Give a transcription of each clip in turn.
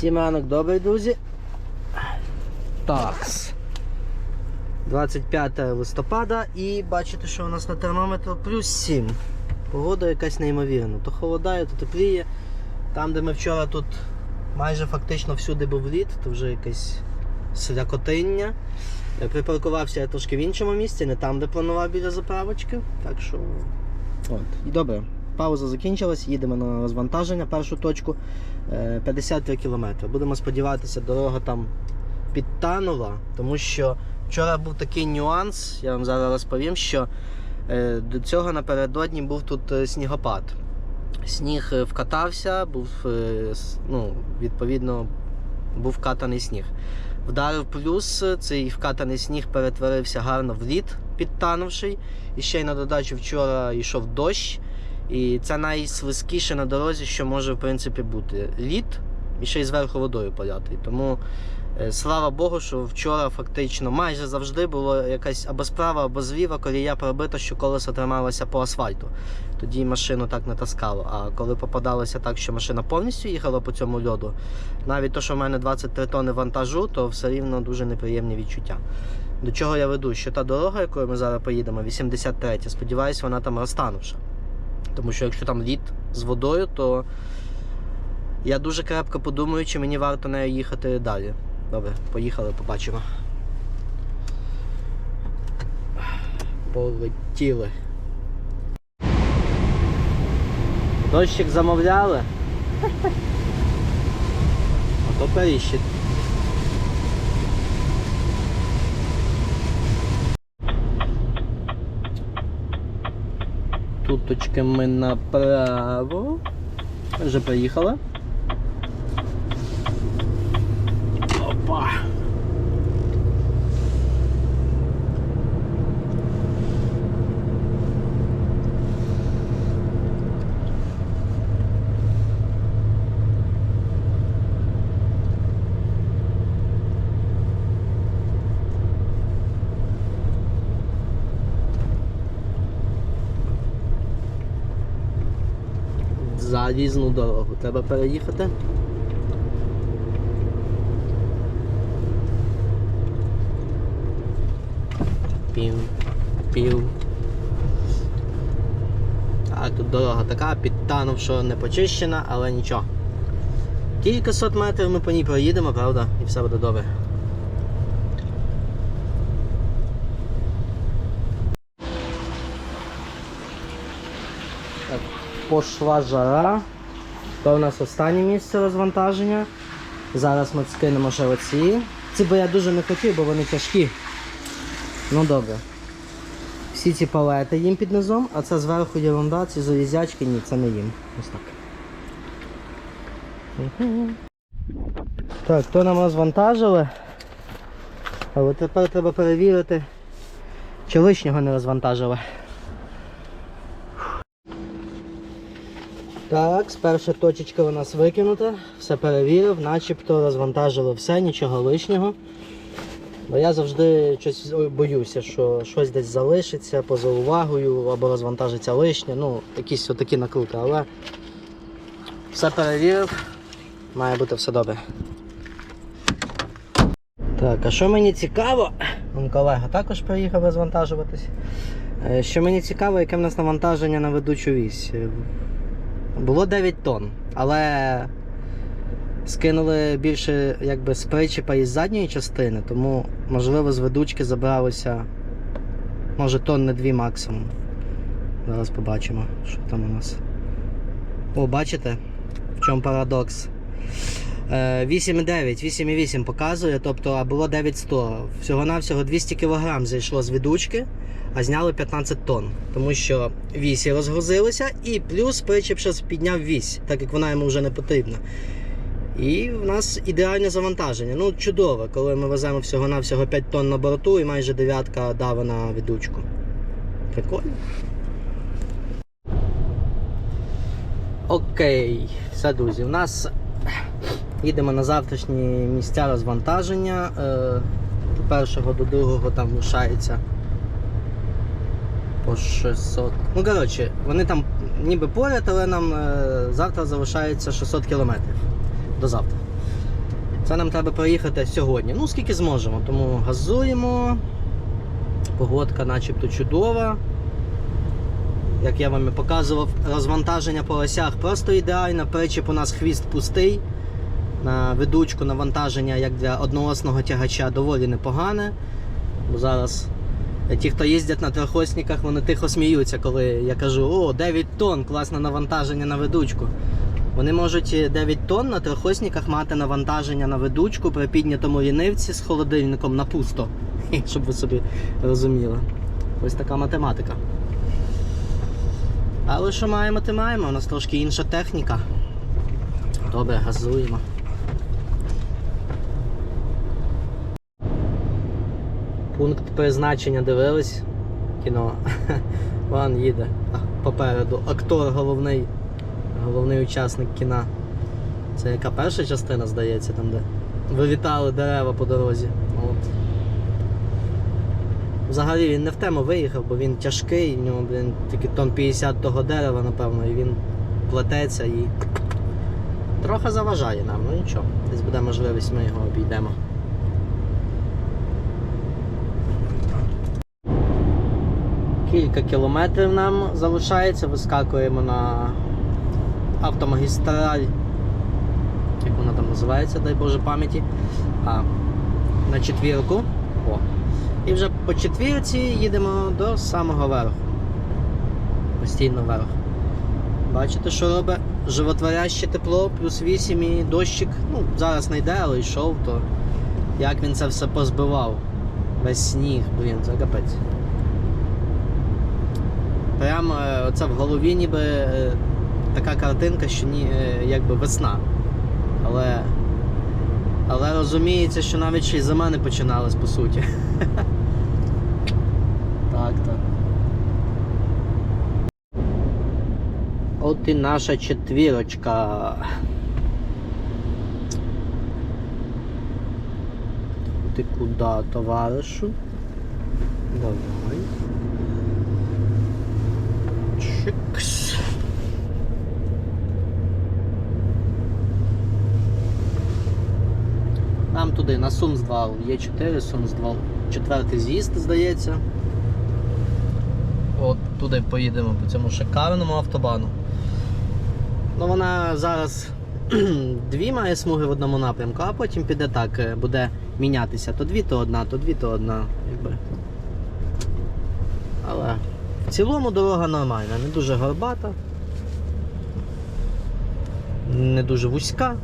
Всім ранок добрий, друзі. Такс. 25 листопада і бачите, що у нас на термометру плюс 7. Погода якась неймовірна. То холодає, то тепліє. Там, де ми вчора тут майже фактично всюди був лід, то вже якесь слякотиння. Припаркувався я трошки в іншому місці, не там, де планував біля заправочки. Так що. От. І добре. Пауза закінчилась, їдемо на розвантаження, першу точку е, 53 км. Будемо сподіватися, дорога там підтанула, тому що вчора був такий нюанс, я вам зараз розповім, що е, до цього напередодні був тут е, снігопад. Сніг е, вкатався, був е, ну, відповідно був вкатаний сніг. Вдарив плюс, е, цей вкатаний сніг перетворився гарно в лід, підтанувший. І ще й на додачу вчора йшов дощ. І це найслизькіше на дорозі, що може в принципі бути. Лід і ще й зверху водою полятий. Тому е, слава Богу, що вчора фактично майже завжди було якась або справа, або зліва колія пробита, що колесо трималося по асфальту. Тоді машину так не таскало. А коли попадалося так, що машина повністю їхала по цьому льоду, навіть то, що в мене 23 тонни вантажу, то все рівно дуже неприємні відчуття. До чого я веду? Що та дорога, якою ми зараз поїдемо, 83, сподіваюся, вона там розтанувша. Тому що якщо там лід з водою, то я дуже крепко подумаю, чи мені варто нею їхати далі. Добре, поїхали, побачимо. Полетіли. Дощик замовляли. А то періщить. Туточки ми направо. Вже приїхали. Залізну дорогу. Треба переїхати. Пів, пів. А тут дорога така, підтанувши, не почищена, але нічого. Кілька сот метрів ми по ній проїдемо, правда, і все буде добре. Так, пошла жара. То у нас останнє місце розвантаження. Зараз ми скинемо ще оці. Ці би я дуже не хотів, бо вони тяжкі. Ну добре. Всі ці палети їм під низом, а це зверху єрунда, ці залізячки, ні, це не їм. Ось так. Так, то нам розвантажили. Але тепер треба перевірити, чи лишнього не розвантажили. Так, перша точечка у нас викинута, все перевірив, начебто розвантажили все, нічого лишнього. Бо я завжди щось боюся, що щось десь залишиться поза увагою або розвантажиться лишнє. Ну, якісь отакі накрути, але все перевірив, має бути все добре. Так, а що мені цікаво, Вон колега також приїхав розвантажуватись. Е, Що мені цікаво, яке в нас навантаження на ведучу вісь. Е, Було 9 тонн, але скинули більше якби з причепа із задньої частини, тому можливо з ведучки забралося може тонни дві максимум. Зараз побачимо, що там у нас. О, бачите? В чому парадокс? Е, 8,9, 8,8 показує, тобто а було 900. Всього-навсього 200 кг зайшло з ведучки, а зняли 15 тонн. Тому що вісі розгрузилися і плюс причеп ще підняв вісь, так як вона йому вже не потрібна. І в нас ідеальне завантаження. Ну, чудово, коли ми веземо всього-навсього 5 тонн на борту і майже дев'ятка дава на ведучку. Прикольно. Окей, все, друзі, у нас їдемо на завтрашні місця розвантаження. Е, До першого до другого там лишається по 600. Ну, коротше, вони там ніби поряд, але нам е, завтра залишається 600 кілометрів до завтра. Це нам треба проїхати сьогодні. Ну, скільки зможемо. Тому газуємо. Погодка начебто чудова. Як я вам і показував, розвантаження по осях просто ідеально. Причіп у нас хвіст пустий. На ведучку навантаження, як для одноосного тягача, доволі непогане. Бо зараз ті, хто їздять на трьохосниках, вони тихо сміються, коли я кажу, о, 9 тонн, класне навантаження на ведучку. Вони можуть е, 9 тонн на трьохосниках мати навантаження на ведучку при піднятому лінивці з холодильником на пусто. Щоб ви собі розуміли. Ось така математика. Але що маємо, ти маємо. У нас трошки інша техніка. Добре, газуємо. Пункт призначення дивились. Кіно. Ван їде. Попереду. Актор головний. Головний учасник кіна. Це яка перша частина, здається, там де вилітали дерева по дорозі. От. Взагалі він не в тему виїхав, бо він тяжкий, в нього, блін, тільки тонн 50 того дерева, напевно, і він плететься і трохи заважає нам, ну нічого. Десь буде можливість, ми його обійдемо. Кілька кілометрів нам залишається, вискакуємо на автомагістраль. Як вона там називається, дай Боже пам'яті. На четвірку. О. І вже по четвірці їдемо до самого верху. Постійно вверх. Бачите, що робить животворяще тепло, плюс 8 і дощик. Ну, зараз не йде, але йшов, то як він це все позбивав. Весь сніг, блін, це капець. Прямо е, оце в голові ніби е, така картинка, що ні, е, якби весна. Але але розуміється, що навіть ще й зима не починалась по суті. Так, так. От і наша четвірочка. Ти куди, товаришу? Давай. Чикс. Нам туди, на Сумсдвал, є 4 Сумсдвал. Четвертий з'їзд, здається. От туди поїдемо по цьому шикарному автобану. Ну вона зараз дві має смуги в одному напрямку, а потім піде так, е, буде мінятися. То дві, то одна, то дві, то одна. Якби. Але в цілому дорога нормальна, не дуже горбата, не дуже вузька.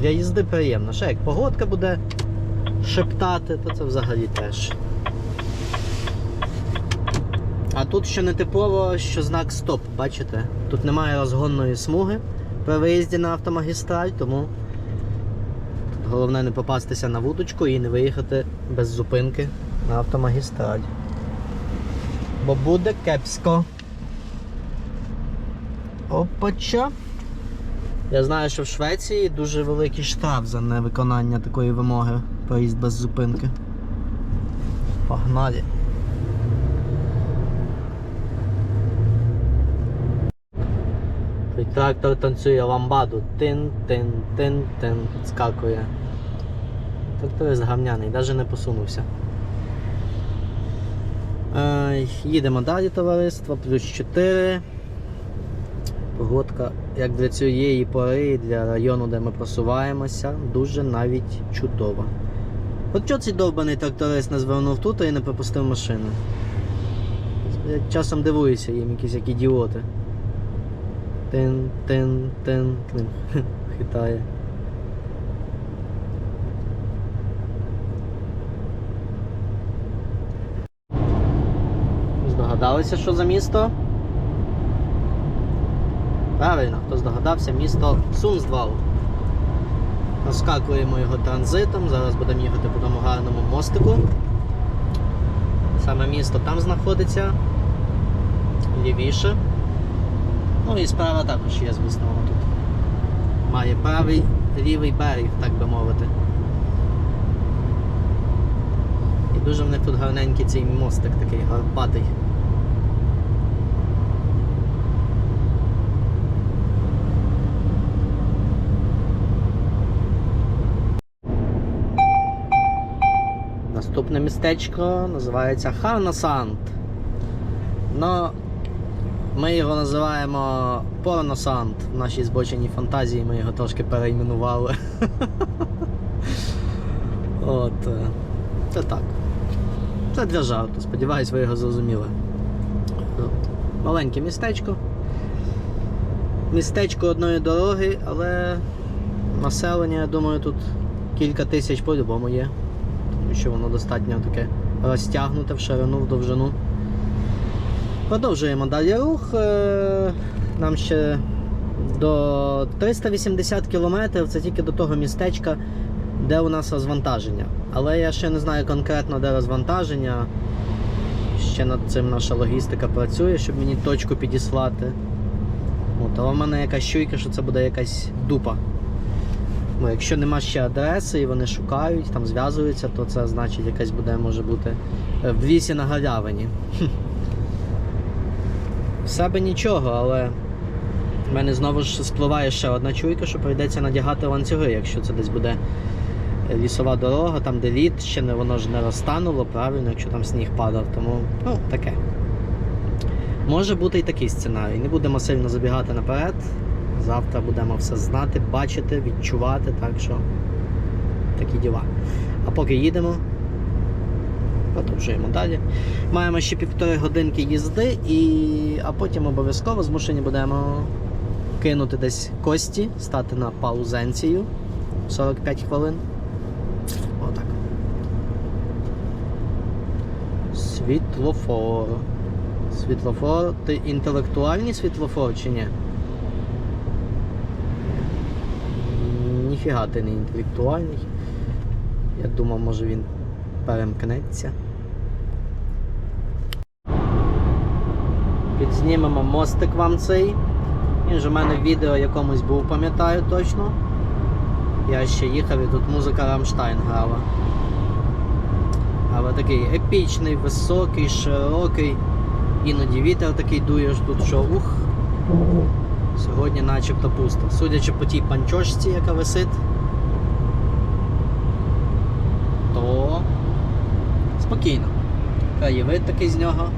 Для їзди приємно. Ще як погодка буде шептати, то це взагалі теж. А тут ще не типово, що знак стоп, бачите? Тут немає розгонної смуги при виїзді на автомагістраль, тому головне не попастися на вудочку і не виїхати без зупинки на автомагістраль. Бо буде кепсько. Опача. Я знаю, що в Швеції дуже великий штраф за невиконання такої вимоги проїзд без зупинки. Погнали. Той трактор танцює ламбаду. Тин-тин-тин-тин. Скакує. Тракторист гавняний, навіть не посунувся. Е, їдемо далі, товариство, плюс 4. Погодка, як для цієї пори, і для району, де ми просуваємося, дуже навіть чудова. От чого цей довбаний тракторист не звернув тут і не пропустив машину? Я часом дивуюся їм якісь як ідіоти. Тин, тин, тин, тин. Хитає. Здогадалися, що за місто? Правильно, хто здогадався, місто Сумсдвал. Розкакуємо його транзитом, зараз будемо їхати по тому гарному мостику. Саме місто там знаходиться, лівіше. Ну і справа також є, звісно, тут. Має правий лівий берег, так би мовити. І дуже в них тут гарненький цей мостик такий гарбатий. Наступне містечко називається Харнасанд. Ну, ми його називаємо Порносанд. В нашій збоченій фантазії ми його трошки перейменували. От. е, Це так. Це для жарту, сподіваюсь, ви його зрозуміли. Маленьке містечко. Містечко одної дороги, але населення, я думаю, тут кілька тисяч по-любому є. Тому що воно достатньо таке розтягнуте в ширину, в довжину. Продовжуємо далі рух. Е, Нам ще до 380 кілометрів це тільки до того містечка, де у нас розвантаження. Але я ще не знаю конкретно, де розвантаження. Ще над цим наша логістика працює, щоб мені точку підіслати. От, але в мене якась чуйка, що це буде якась дупа. Ну, якщо нема ще адреси і вони шукають, там зв'язуються, то це значить якась буде, може бути е, в лісі на галявині. В себе нічого, але в мене знову ж спливає ще одна чуйка, що прийдеться надягати ланцюги, якщо це десь буде лісова дорога, там де лід, ще не воно ж не розтануло, правильно, якщо там сніг падав. Тому ну, таке. Може бути і такий сценарій. Не будемо сильно забігати наперед. Завтра будемо все знати, бачити, відчувати, так що такі діла. А поки їдемо, продовжуємо далі. Маємо ще півтори годинки їзди, і... а потім обов'язково змушені будемо кинути десь кості, стати на паузенцію 45 хвилин. Отак. Світлофор. Світлофор. Ти інтелектуальний світлофор чи ні? Ніфіга ти не інтелектуальний. Я думав, може він перемкнеться. Підзнімемо мостик вам цей. Він же в мене в відео якомусь був, пам'ятаю точно. Я ще їхав і тут музика Рамштайн грала. Але такий епічний, високий, широкий. Іноді вітер такий дує ж тут, що ух. Сьогодні начебто пусто. Судячи по тій панчошці, яка висить, то спокійно. Краєвид такий з нього.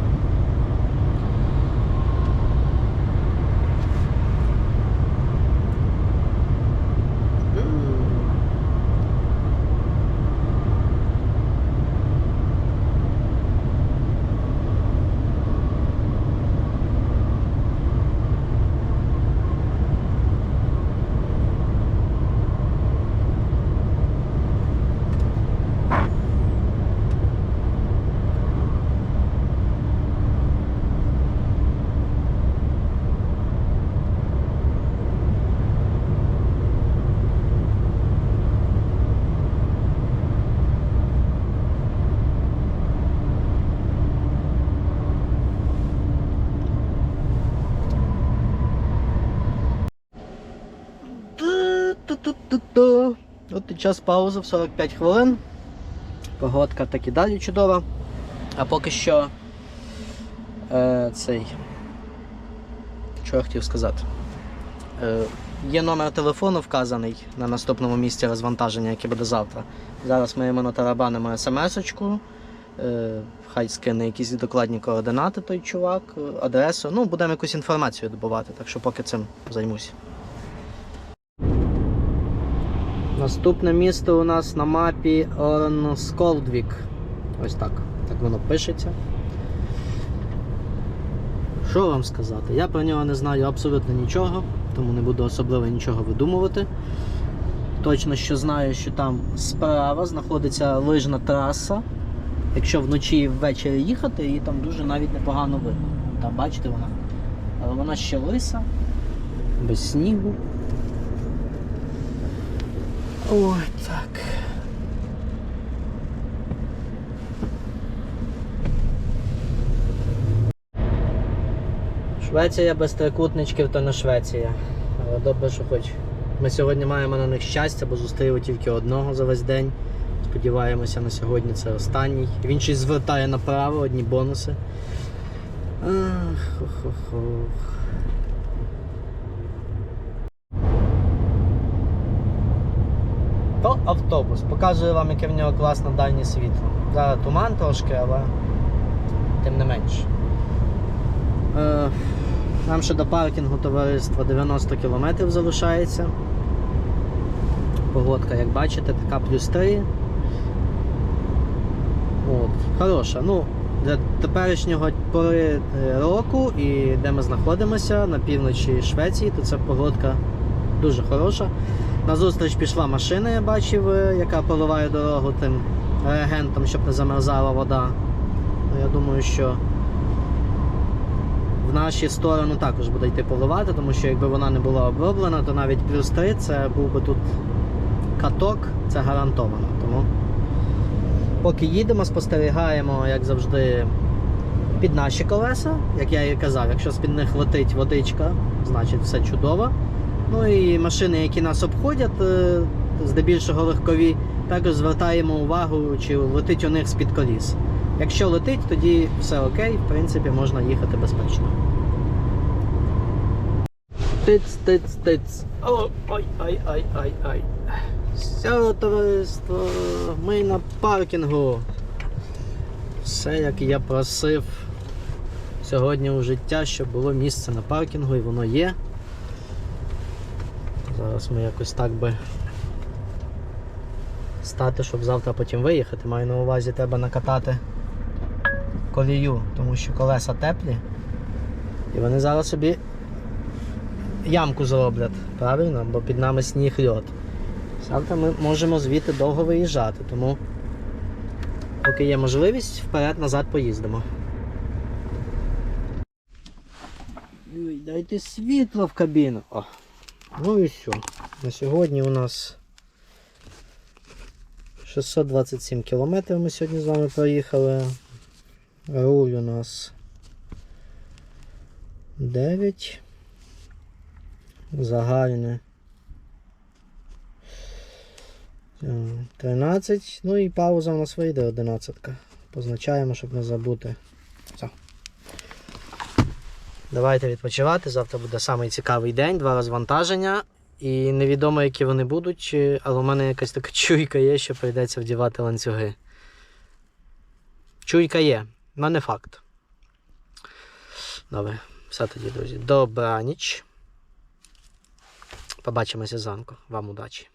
Ту-ту-ту-ту. От і час паузи в 45 хвилин. Погодка так і далі чудова. А поки що е, цей. Що я хотів сказати? Е, є номер телефону вказаний на наступному місці розвантаження, яке буде завтра. Зараз ми йому натарабанимо смс-очку. Е, хай скине якісь докладні координати той чувак, адресу. Ну, будемо якусь інформацію добувати, так що поки цим займусь. Наступне місто у нас на мапі Орнсколдвік. Ось так. Так воно пишеться. Що вам сказати? Я про нього не знаю абсолютно нічого, тому не буду особливо нічого видумувати. Точно що знаю, що там справа знаходиться лижна траса. Якщо вночі і ввечері їхати, її там дуже навіть непогано видно. Там бачите вона. Але вона ще лиса, без снігу. Ой, так. Швеція без трикутничків то не Швеція. Але добре, що хоч. Ми сьогодні маємо на них щастя, бо зустріли тільки одного за весь день. Сподіваємося, на сьогодні це останній. Він щось звертає направо, одні бонуси. Ах. Peugeot автобус. Показую вам, яке в нього класне дальнє світло. Зараз туман трошки, але тим не менш. Е, нам ще до паркінгу товариства 90 км залишається. Погодка, як бачите, така плюс 3. От, хороша. Ну, для теперішнього пори е, року і де ми знаходимося на півночі Швеції, то ця погодка дуже хороша. Назустріч пішла машина, я бачив, е, яка поливає дорогу тим реагентом, щоб не замерзала вода. Ну, Я думаю, що в нашу сторону також буде йти поливати, тому що якби вона не була оброблена, то навіть плюс 3 це був би тут каток, це гарантовано. Тому поки їдемо, спостерігаємо, як завжди, під наші колеса. Як я і казав, якщо з-під них летить водичка, значить все чудово. Ну і машини, які нас обходять, е, здебільшого легкові, також звертаємо увагу, чи летить у них з-під коліс. Якщо летить, тоді все окей, в принципі, можна їхати безпечно. Тиц, тиц. О, ой, ай, ай, ай, ай. Все, товариство, ми на паркінгу. Все, як я просив сьогодні у життя, щоб було місце на паркінгу, і воно є. Зараз ми якось так би стати, щоб завтра потім виїхати. Маю на увазі треба накатати колію, тому що колеса теплі. І вони зараз собі ямку зроблять, правильно? Бо під нами сніг льот. Завтра ми можемо звідти довго виїжджати, тому поки є можливість, вперед-назад поїздимо. Ой, дайте світло в кабіну. О. Ну і все. На сьогодні у нас 627 кілометрів ми сьогодні з вами проїхали. Руль у нас 9. Загальне. Е, 13. Ну і пауза у нас вийде 11. Позначаємо, щоб не забути. Все. Давайте відпочивати. Завтра буде самий цікавий день, два розвантаження. І невідомо, які вони будуть, але у мене якась така чуйка є, що прийдеться вдівати ланцюги. Чуйка є, але не факт. Добре, все тоді, друзі. Добраніч. Побачимося зранку. Вам удачі.